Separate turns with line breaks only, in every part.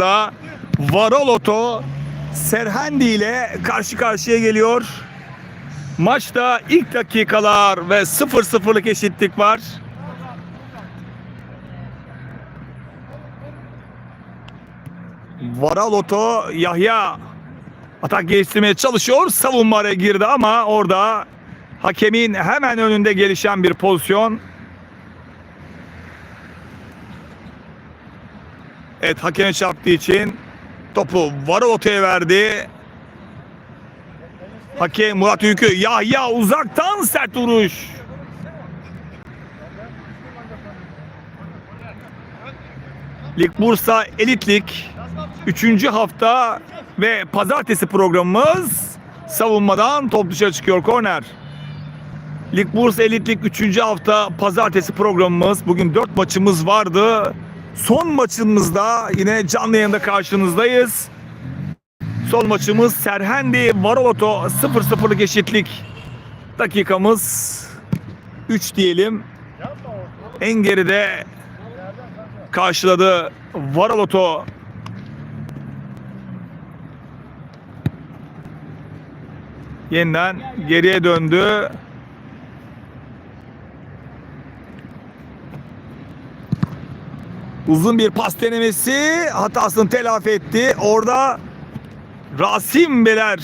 da Varoloto Serhendi ile karşı karşıya geliyor. Maçta ilk dakikalar ve 0-0'lık eşitlik var. Varaloto Yahya atak geliştirmeye çalışıyor. Savunma araya girdi ama orada hakemin hemen önünde gelişen bir pozisyon. Evet hakeme çarptığı için topu Varaloto'ya verdi. Hakem Murat Ülkü Yahya uzaktan sert vuruş. Lig Bursa Elit Lig 3. hafta ve pazartesi programımız savunmadan top dışarı çıkıyor korner. Lig Bursa Elit Lig 3. hafta pazartesi programımız. Bugün 4 maçımız vardı. Son maçımızda yine canlı yayında karşınızdayız. Son maçımız Serhendi Varoloto 0-0'lık eşitlik. Dakikamız 3 diyelim. En geride karşıladı Varoloto. Yeniden geriye döndü. Uzun bir pas denemesi hatasını telafi etti. Orada Rasim Beler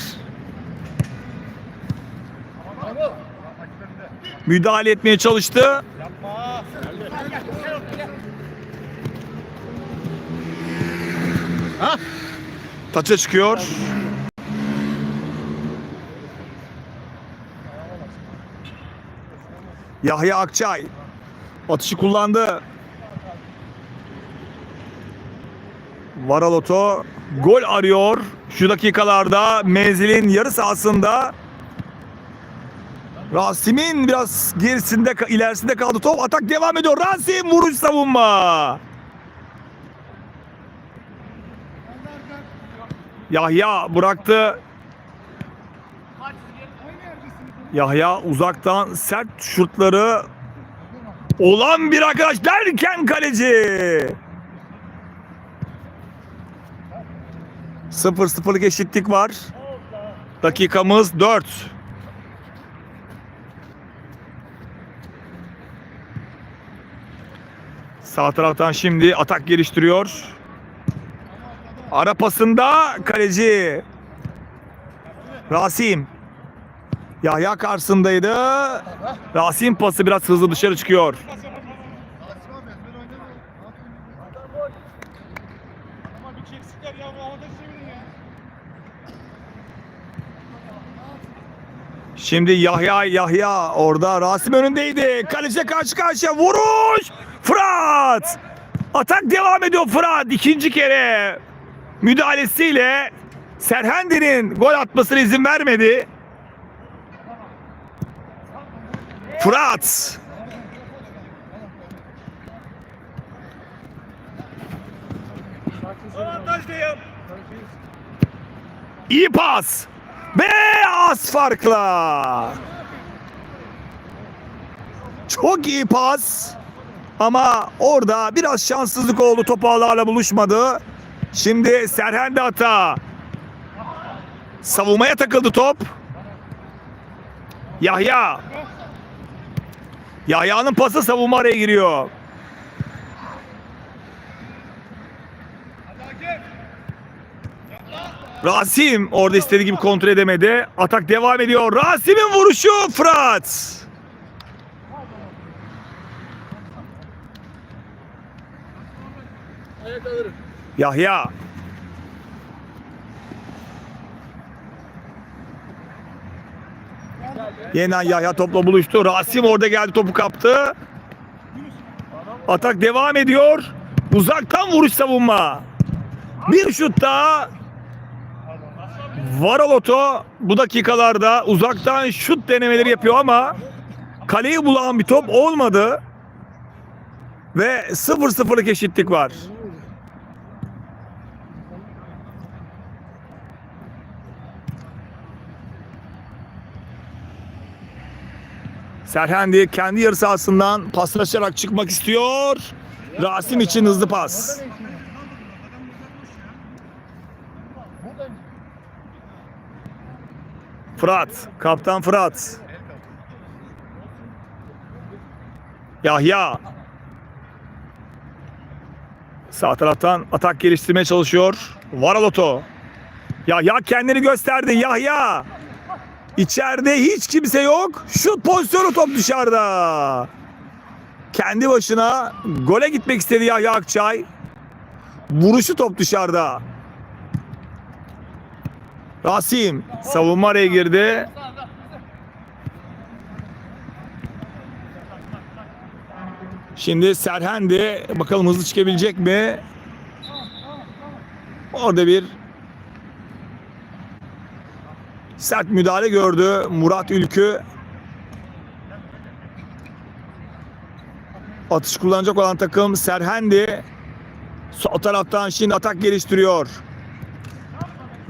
müdahale etmeye çalıştı. Taça çıkıyor. Yahya Akçay atışı kullandı. Varaloto gol arıyor. Şu dakikalarda menzilin yarı sahasında Rasim'in biraz gerisinde ilerisinde kaldı top. Atak devam ediyor. Rasim vuruş savunma. Yahya bıraktı. Yahya uzaktan sert şutları olan bir arkadaş derken kaleci. 0-0'lık eşitlik var. Dakikamız 4. Sağ taraftan şimdi atak geliştiriyor. Ara pasında kaleci Rasim. Yahya karşısındaydı. Rasim pası biraz hızlı dışarı çıkıyor.
Ama bir çeksikler ya bu havada çevirin ya.
Şimdi Yahya Yahya orada Rasim önündeydi. Kaleciye karşı karşıya vuruş. Fırat. Atak devam ediyor Fırat. ikinci kere müdahalesiyle Serhendi'nin gol atmasına izin vermedi. Fırat. İyi pas. Ve az farkla. Çok iyi pas. Ama orada biraz şanssızlık oldu. Top ağlarla buluşmadı. Şimdi Serhendi hata. Savunmaya takıldı top. Yahya. Yahya'nın pası savunma araya giriyor.
Hadi hakem.
Rasim orada istediği gibi kontrol edemedi. Atak devam ediyor. Rasim'in vuruşu Fırat. Yahya. Yeniden Yahya topla buluştu. Rasim orada geldi topu kaptı. Atak devam ediyor. Uzaktan vuruş savunma. Bir şut daha. Varaloto bu dakikalarda uzaktan şut denemeleri yapıyor ama kaleyi bulan bir top olmadı. Ve 0-0'lık eşitlik var. Serhendi kendi yarı sahasından paslaşarak çıkmak istiyor. Rasim için hızlı pas. Fırat. Kaptan Fırat. Yahya. Sağ taraftan atak geliştirmeye çalışıyor. Varaloto. Yahya kendini gösterdi. Yahya. İçeride hiç kimse yok. Şut pozisyonu top dışarıda. Kendi başına gole gitmek istedi Yahya Akçay. Vuruşu top dışarıda. Rasim savunma araya girdi. Şimdi Serhendi bakalım hızlı çıkabilecek mi? Orada bir sert müdahale gördü Murat Ülkü. Atış kullanacak olan takım Serhendi. Sol taraftan şimdi atak geliştiriyor.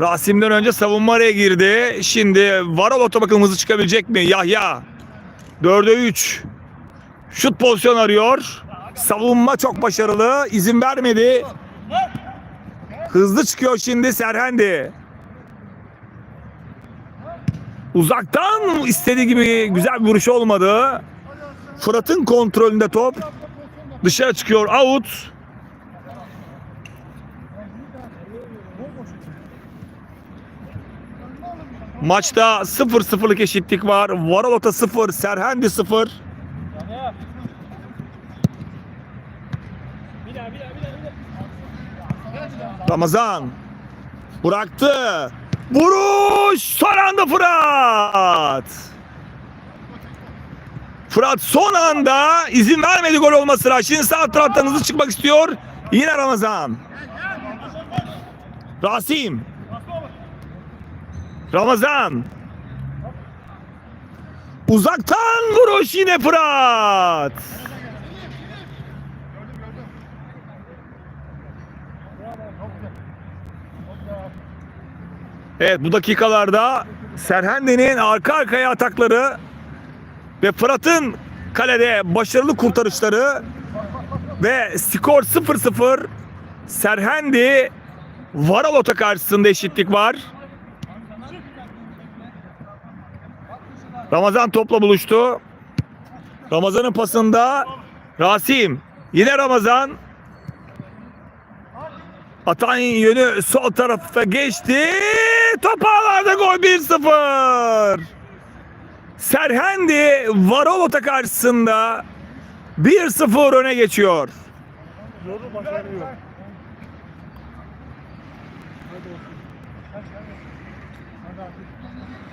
Rasim'den önce savunma araya girdi. Şimdi Varolot'a bakalım hızlı çıkabilecek mi? Yahya. 4'e 3. Şut pozisyon arıyor. Savunma çok başarılı. İzin vermedi. Hızlı çıkıyor şimdi Serhendi. Uzaktan istediği gibi güzel bir vuruş olmadı. Fırat'ın kontrolünde top. Dışarı çıkıyor. Out. Maçta 0-0'lık eşitlik var. Varalota 0, Serhendi 0.
Bir daha bir daha bir daha. Bir daha.
Ramazan bıraktı. Vuruş son anda Fırat. Fırat son anda izin vermedi gol olmasına. Şimdi sağ taraftan hızlı çıkmak istiyor. Yine Ramazan. Rasim. Ramazan. Uzaktan vuruş yine Fırat. Evet bu dakikalarda Serhendi'nin arka arkaya atakları ve Fırat'ın kalede başarılı kurtarışları ve skor 0-0 Serhendi Varalota karşısında eşitlik var. Ramazan topla buluştu. Ramazan'ın pasında Rasim. Yine Ramazan. Atan yönü sol tarafa geçti. Top ağlarda gol 1-0. Serhendi Varolota karşısında 1-0 öne geçiyor.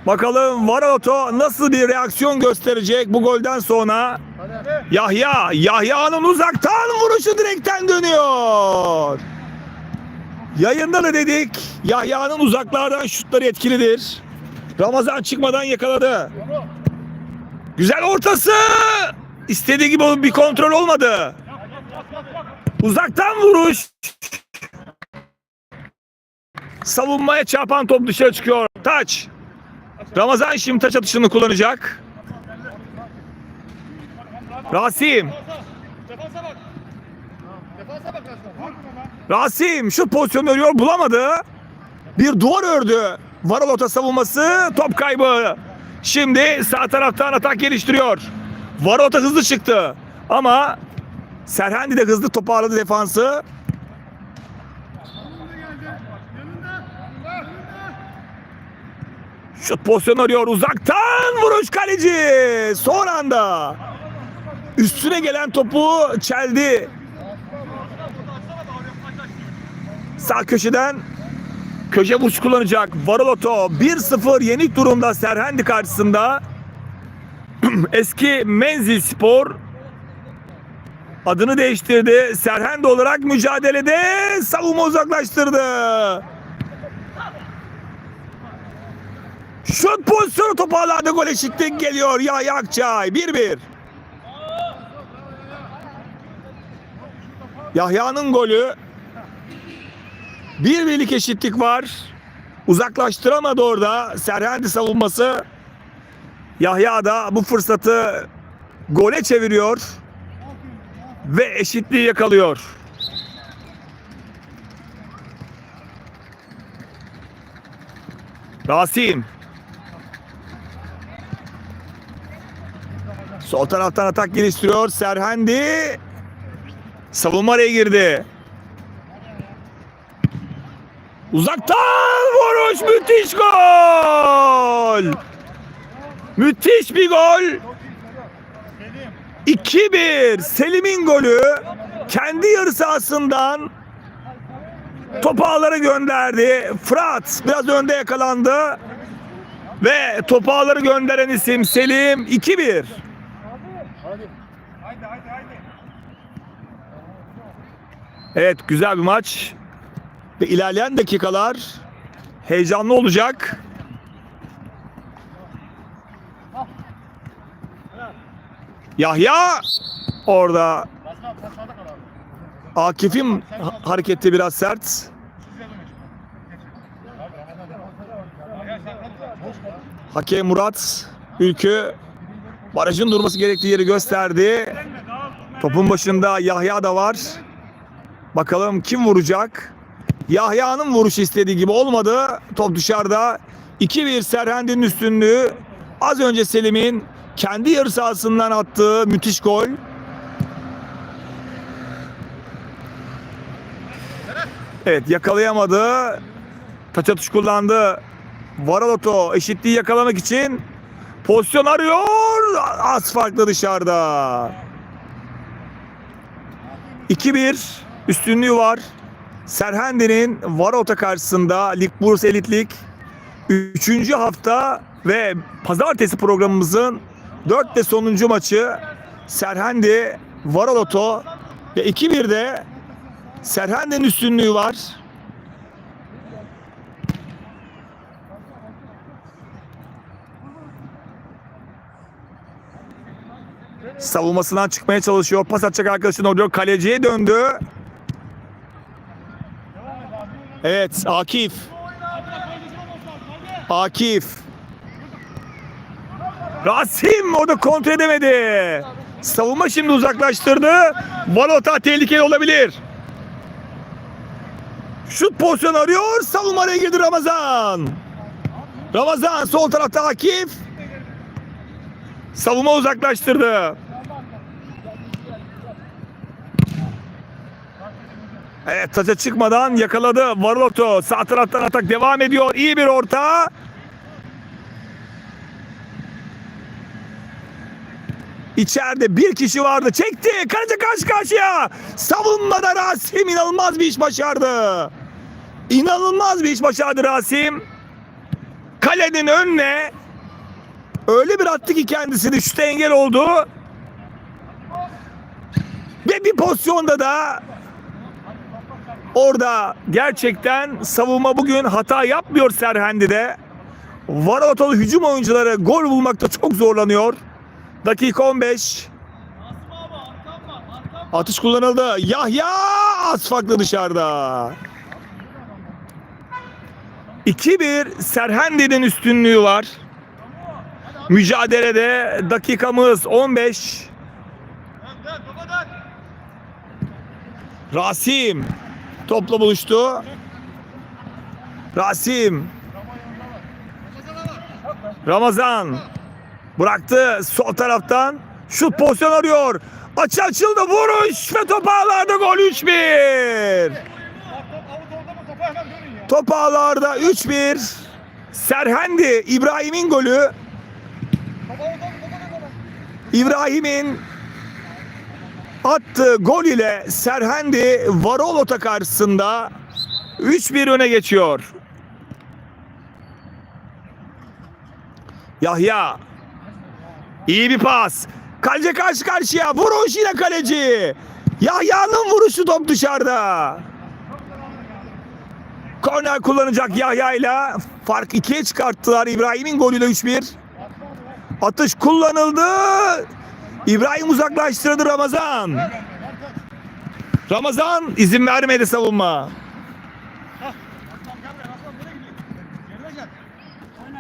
Bakalım Varolota nasıl bir reaksiyon gösterecek bu golden sonra. Yahya, Yahya'nın uzaktan vuruşu direkten dönüyor. Yayında da dedik Yahya'nın uzaklardan şutları etkilidir. Ramazan çıkmadan yakaladı. Güzel ortası. İstediği gibi bir kontrol olmadı. Uzaktan vuruş. Savunmaya çarpan top dışarı çıkıyor. Taç. Ramazan şimdi taç atışını kullanacak. Rasim. Rasim şu pozisyonu örüyor bulamadı. Bir duvar ördü. Varalota savunması top kaybı. Şimdi sağ taraftan atak geliştiriyor. Varalota hızlı çıktı. Ama Serhendi de hızlı toparladı defansı. Şut pozisyonu arıyor. Uzaktan vuruş kaleci. Son anda. Üstüne gelen topu çeldi. Sağ köşeden köşe vuruş kullanacak. Varoloto 1-0 yenik durumda Serhendi karşısında. Eski Menzil Spor adını değiştirdi. Serhendi olarak mücadelede savunma uzaklaştırdı. Şut pozisyonu topu ağlarda gol eşitlik geliyor Yahya Akçay 1-1. Yahya'nın golü bir birlik eşitlik var. Uzaklaştıramadı orada Serhendi savunması. Yahya da bu fırsatı gole çeviriyor ve eşitliği yakalıyor. Rasim. Sol taraftan atak geliştiriyor. Serhendi. Savunma araya girdi. Uzaktan vuruş müthiş gol. Müthiş bir gol. 2-1 Selim'in golü kendi yarı sahasından topu ağlara gönderdi. Fırat biraz önde yakalandı. Ve topu ağları gönderen isim Selim 2-1. Evet güzel bir maç. Ve ilerleyen dakikalar heyecanlı olacak. Yahya orada. Akif'in ha- hareketi biraz sert. Hakem Murat Ülkü barajın durması gerektiği yeri gösterdi. Topun başında Yahya da var. Bakalım kim vuracak? Yahya'nın vuruşu istediği gibi olmadı. Top dışarıda. 2-1 Serhendi'nin üstünlüğü. Az önce Selim'in kendi yarı sahasından attığı müthiş gol. Evet yakalayamadı. Taç atış kullandı. Varaloto eşitliği yakalamak için pozisyon arıyor. Az farklı dışarıda. 2-1 üstünlüğü var. Serhendi'nin Varota karşısında Lig Burs Elit Lig 3. hafta ve pazartesi programımızın 4 ve sonuncu maçı Serhendi Varaloto ve 2-1'de Serhendi'nin üstünlüğü var. Savunmasından çıkmaya çalışıyor. Pas atacak arkadaşını oluyor. Kaleciye döndü. Evet Akif. Akif. Rasim o da kontrol edemedi. Savunma şimdi uzaklaştırdı. Valota tehlikeli olabilir. Şut pozisyonu arıyor. Savunma araya girdi Ramazan. Ramazan sol tarafta Akif. Savunma uzaklaştırdı. Evet taça çıkmadan yakaladı Varloto. Sağ taraftan atak devam ediyor. İyi bir orta. İçeride bir kişi vardı. Çekti. Kaleci karşı karşıya. Savunmada Rasim inanılmaz bir iş başardı. İnanılmaz bir iş başardı Rasim. Kalenin önüne öyle bir attı ki kendisini şuta engel oldu. Ve bir pozisyonda da orada gerçekten savunma bugün hata yapmıyor Serhendi'de. Varatoğlu hücum oyuncuları gol bulmakta çok zorlanıyor. Dakika 15. Atış kullanıldı. Yahya az farklı dışarıda. 2-1 Serhendi'nin üstünlüğü var. Mücadelede dakikamız 15.
Dön dön baba dön.
Rasim topla buluştu. Rasim Ramazan bıraktı sol taraftan şut pozisyon arıyor. Açı açıldı vuruş ve top ağlarda gol 3-1.
Bak top
ağlarda 3-1. Serhendi İbrahim'in golü. İbrahim'in attığı gol ile Serhendi Varolota karşısında 3-1 öne geçiyor. Yahya iyi bir pas. Kaleci karşı karşıya vuruş yine kaleci. Yahya'nın vuruşu top dışarıda. Korner kullanacak Yahya ile fark ikiye çıkarttılar. İbrahim'in golüyle 3-1. Atış kullanıldı. İbrahim uzaklaştırdı Ramazan. Ramazan izin vermedi savunma.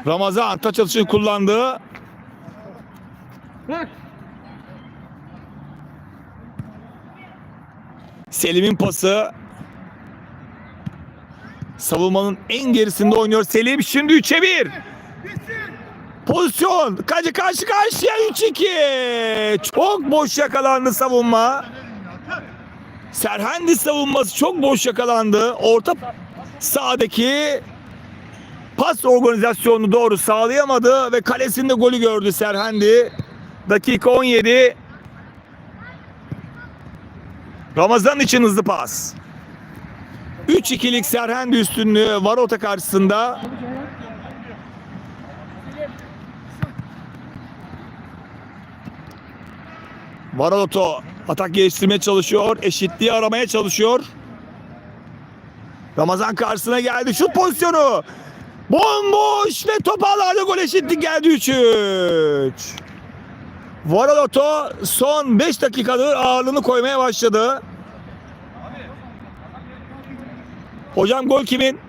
Ramazan taç atışını kullandı. Selim'in pası. Savunmanın en gerisinde oynuyor Selim. Şimdi 3'e 1. Pozisyon. Kaçı karşı karşıya 3-2. Çok boş yakalandı savunma. Serhendi savunması çok boş yakalandı. Orta sahadaki pas organizasyonunu doğru sağlayamadı ve kalesinde golü gördü Serhendi. Dakika 17. Ramazan için hızlı pas. 3-2'lik Serhendi üstünlüğü Varota karşısında. Varoto atak geliştirmeye çalışıyor. Eşitliği aramaya çalışıyor. Ramazan karşısına geldi. Şut pozisyonu. Bomboş ve top ağlarda gol eşitlik geldi 3-3. Varaloto son 5 dakikadır ağırlığını koymaya başladı. Hocam gol kimin?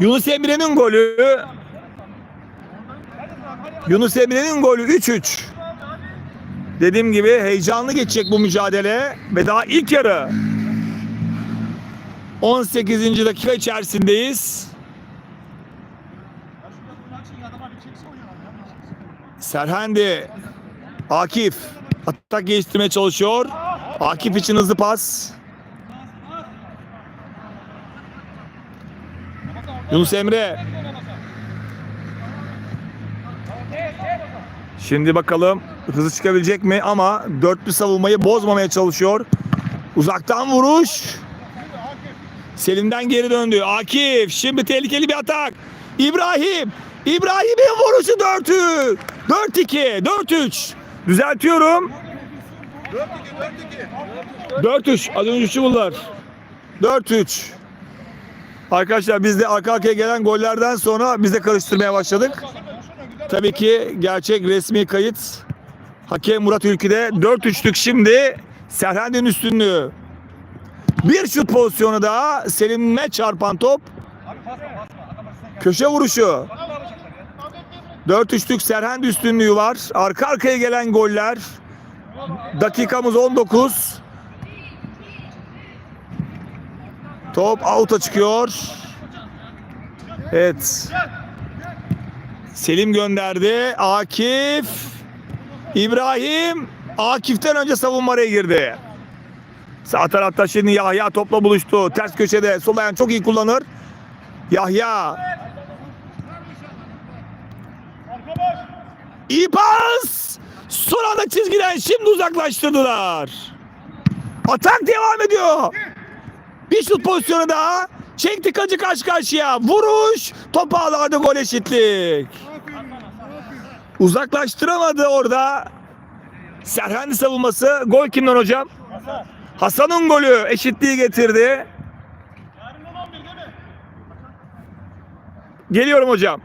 Yunus Emre'nin golü. Yunus Emre'nin golü 3-3. Dediğim gibi heyecanlı geçecek bu mücadele ve daha ilk yarı. 18. dakika içerisindeyiz. Serhendi, Akif atak geliştirmeye çalışıyor. Akif için hızlı pas. Yunus Emre. Şimdi bakalım hızlı çıkabilecek mi ama dörtlü savunmayı bozmamaya çalışıyor. Uzaktan vuruş. Selim'den geri döndü. Akif şimdi tehlikeli bir atak. İbrahim. İbrahim'in vuruşu 4'ü. 4-2, 4-3. Düzeltiyorum. 4-3. Az önce üçü bunlar. 4-3. Arkadaşlar biz de arka arkaya gelen gollerden sonra biz de karıştırmaya başladık. Tabii ki gerçek resmi kayıt. Hakem Murat Ülkü'de 4-3'lük şimdi Serhendi'nin üstünlüğü. Bir şut pozisyonu daha Selim'e çarpan top. Köşe vuruşu. 4-3'lük Serhendi üstünlüğü var. Arka arkaya gelen goller. Dakikamız 19. Top out'a çıkıyor. Evet. Selim gönderdi. Akif. İbrahim. Akif'ten önce savunma araya girdi. Sağ tarafta şimdi Yahya topla buluştu. Ters köşede sol ayağını çok iyi kullanır. Yahya. İyi pas. Son anda çizgiden şimdi uzaklaştırdılar. Atak devam ediyor. Bir şut pozisyonu daha. Çekti kacı karşı karşıya. Vuruş. Top ağlarda gol eşitlik. Uzaklaştıramadı orada. Serhendi savunması. Gol kimden hocam? Hasan'ın golü eşitliği getirdi. Geliyorum hocam.